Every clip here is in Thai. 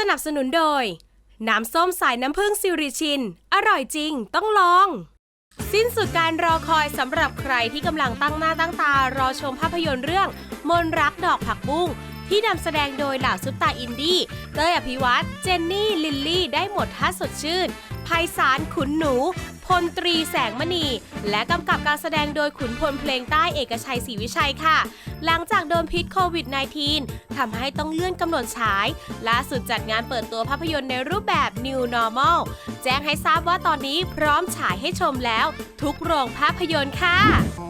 สนับสนุนโดย น้ำส้มสายน้ำผึ้งซิริชิน อร่อยจริงต้องลอง สิ้นสุดการรอคอยสำหรับใครที่กำลังตั้งหน้าตั้งตารอชมภาพยนตร์เรื่อง มนรักดอกผักบุ้งที่นำแสดงโดยเหล่าซุปตาอินดี้เต้ยอภิวัตเจนนี่ ลิลลี่ ได้หมดท่าสดชื่นไพศาลขุนหนู ลตรีแสงมณี และกำกับการแสดงโดยขุนพลเพลงใต้เอกชัยศรีวิชัยค่ะ หลังจากโดนพิษโควิด -19 ทำให้ต้องเลื่อนกำหนดฉาย ล่าสุดจัดงานเปิดตัวภาพยนตร์ในรูปแบบ New Normal แจ้งให้ทราบว่าตอนนี้พร้อมฉายให้ชมแล้ว ทุกโรงภาพยนตร์ค่ะ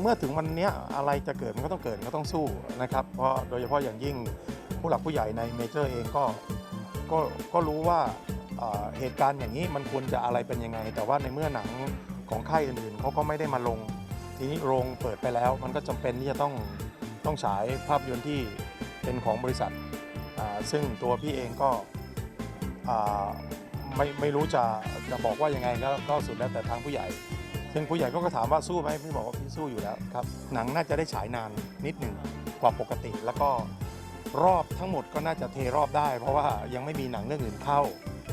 เมื่อถึงวันนี้อะไรจะเกิดมันก็ต้องเกิดก็ต้องสู้นะครับ เพราะโดยเฉพาะอย่างยิ่งผู้หลักผู้ใหญ่ในเมเจอร์เองก็ก็ก็รู้ว่า เหตุการณ์อย่างนี้มันควรจะอะไรเป็นยังไง แต่ว่าในเมื่อหนังของค่ายอื่นๆเขาก็ไม่ได้มาลง ทีนี้โรงเปิดไปแล้ว มันก็จำเป็นที่จะต้องต้องฉายภาพยนตร์ที่เป็นของบริษัท ซึ่งตัวพี่เองก็ไม่ไม่รู้จะจะบอกว่ายังไงก็ก็สุดแล้วแต่ทางผู้ใหญ่ ซึ่งผู้ใหญ่ก็ถามว่าสู้ไหมพี่บอกว่าพี่สู้อยู่แล้วครับหนังน่าจะได้ฉายนานนิดหนึ่งกว่าปกติ แล้วก็รอบทั้งหมดก็น่าจะเทรอบได้ เพราะว่ายังไม่มีหนังเรื่องอื่นเข้า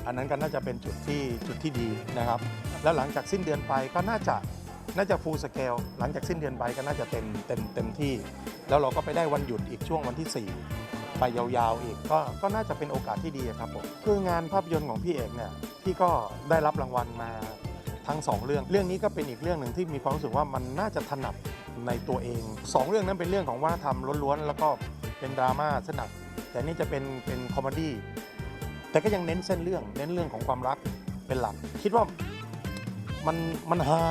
อันนั้นก็น่าจะเป็นจุดที่จุดที่ดีนะครับ แล้วหลังจากสิ้นเดือนไปก็น่าจะน่าจะฟูลสเกลหลังจากสิ้นเดือนไปก็น่าจะเต็มเต็มเต็มที่ แล้วเราก็ไปได้วันหยุดอีกช่วงวันที่ 4 ไปยาวๆอีกก็ก็น่าจะเป็นโอกาสที่ดีครับผมคืองานภาพยนตร์ของพี่เอกเนี่ยพี่ก็ได้รับรางวัลมาทั้งสองเรื่อง เรื่องนี้ก็เป็นอีกเรื่องหนึ่งที่มีความรู้สึกว่ามันน่าจะถนัดในตัวเองสองเรื่องนั้นเป็นเรื่องของวัฒนธรรมล้วนๆแล้วก็เป็นดราม่าสนักแต่นี่จะเป็นเป็นคอมเมดี้ แต่ก็ยังเน้นเส้นเรื่องเน้นเรื่องของความรักเป็นหลัก คิดว่ามันมันฮา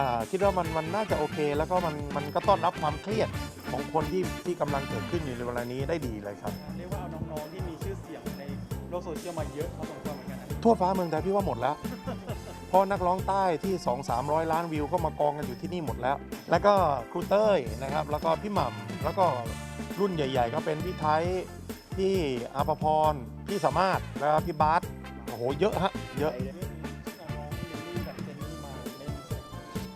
อ่าคิดว่ามันมันน่าจะโอเค แล้วก็มันมันก็ต้อนรับความเครียดของคนที่ที่กำลังเกิดขึ้นอยู่ในเวลานี้ได้ดีเลยครับ เรียกว่าเอาน้องๆที่มีชื่อเสียงในโลกโซเชียลมาเยอะพอสมควรเหมือนกันนะทั่วฟ้าเมืองไทยพี่ว่าหมดแล้วเพราะนักร้องใต้ที่2 3 0 0 ล้านวิวก็มากองกันอยู่ที่นี่หมดแล้ว แล้วก็ครูเต้ยนะครับ แล้วก็พี่หม่ำแล้วก็รุ่นใหญ่ ๆ ก็เป็นพี่ไทย พี่อาภพรพี่สามารถแล้วก็พี่บาสโอ้โหเยอะฮะเยอะ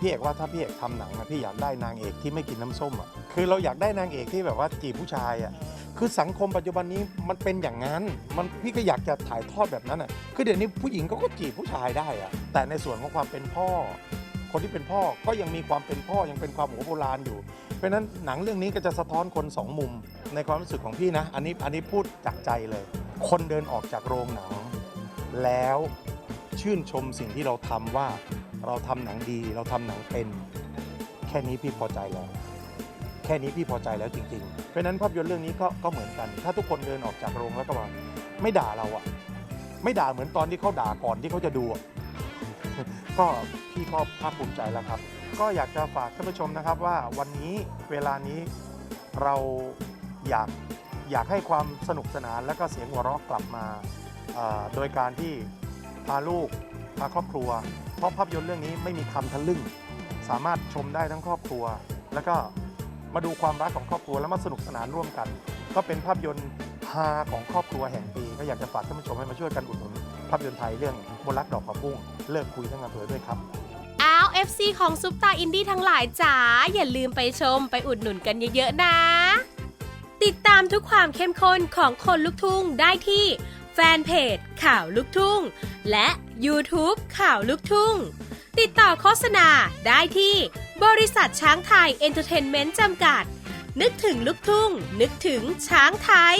พี่เอกว่าถ้าพี่เอกทำหนังนะพี่อยากได้นางเอกที่ไม่กินน้ำส้มอะคือเราอยากได้นางเอกที่แบบว่าจีบผู้ชายอะคือสังคมปัจจุบันนี้มันเป็นอย่างนั้น มันพี่ก็อยากจะถ่ายทอดแบบนั้นอะคือเดี๋ยวนี้ผู้หญิงเขาก็จีบผู้ชายได้อะแต่ในส่วนของความเป็นพ่อ คนที่เป็นพ่อก็ยังมีความเป็นพ่อยังเป็นความหัวโบราณอยู่ เพราะฉะนั้นหนังเรื่องนี้ก็จะสะท้อนคนสองมุมในความรู้สึกของพี่นะ อันนี้อันนี้พูดจากใจเลย คนเดินออกจากโรงหนัง แล้วชื่นชมสิ่งที่เราทำว่าเราทำหนังดีเราทำหนังเป็น แค่นี้พี่พอใจแล้ว แค่นี้พี่พอใจแล้วจริงๆ เพราะฉะนั้นภาพยนตร์เรื่องนี้ก็ก็เหมือนกัน ถ้าทุกคนเดินออกจากโรงแล้วก็ว่าไม่ด่าเราอะไม่ด่าเหมือนตอนที่เขาด่าก่อนที่เขาจะดูอะก็พี่ก็ภาคภูมิใจแล้วครับ ก็อยากจะฝากท่านผู้ชมนะครับว่าวันนี้เวลานี้เราอยากอยากให้ความสนุกสนานและก็เสียงหัวเราะกลับมา โดยการที่พาลูกพาครอบครัว เพราะภาพยนตร์เรื่องนี้ไม่มีคำทะลึ่ง สามารถชมได้ทั้งครอบครัว แล้วก็มาดูความรักของครอบครัวแล้วมาสนุกสนานร่วมกัน ก็เป็นภาพยนตร์ฮาของครอบครัวแห่งปี ก็อยากจะฝากท่านผู้ชมให้มาช่วยกันอุดหนุนภาพยนตร์ไทยเรื่องมนรักดอกผักบุ้งเลิกคุยทั้งอำเภอด้วยครับ FC ของซุปตาอินดี้ทั้งหลายจ๋าอย่าลืมไปชมไปอุดหนุนกันเยอะๆนะ ติดตามทุกความเข้มข้นของคนลุกทุ่งได้ที่แฟนเพจข่าวลุกทุ่ง และ YouTube ข่าวลุกทุ่ง ติดต่อโฆษณาได้ที่บริษัทช้างไทยเอนเตอร์เทนเมนต์จำกัด นึกถึงลุกทุ่ง นึกถึงช้างไทย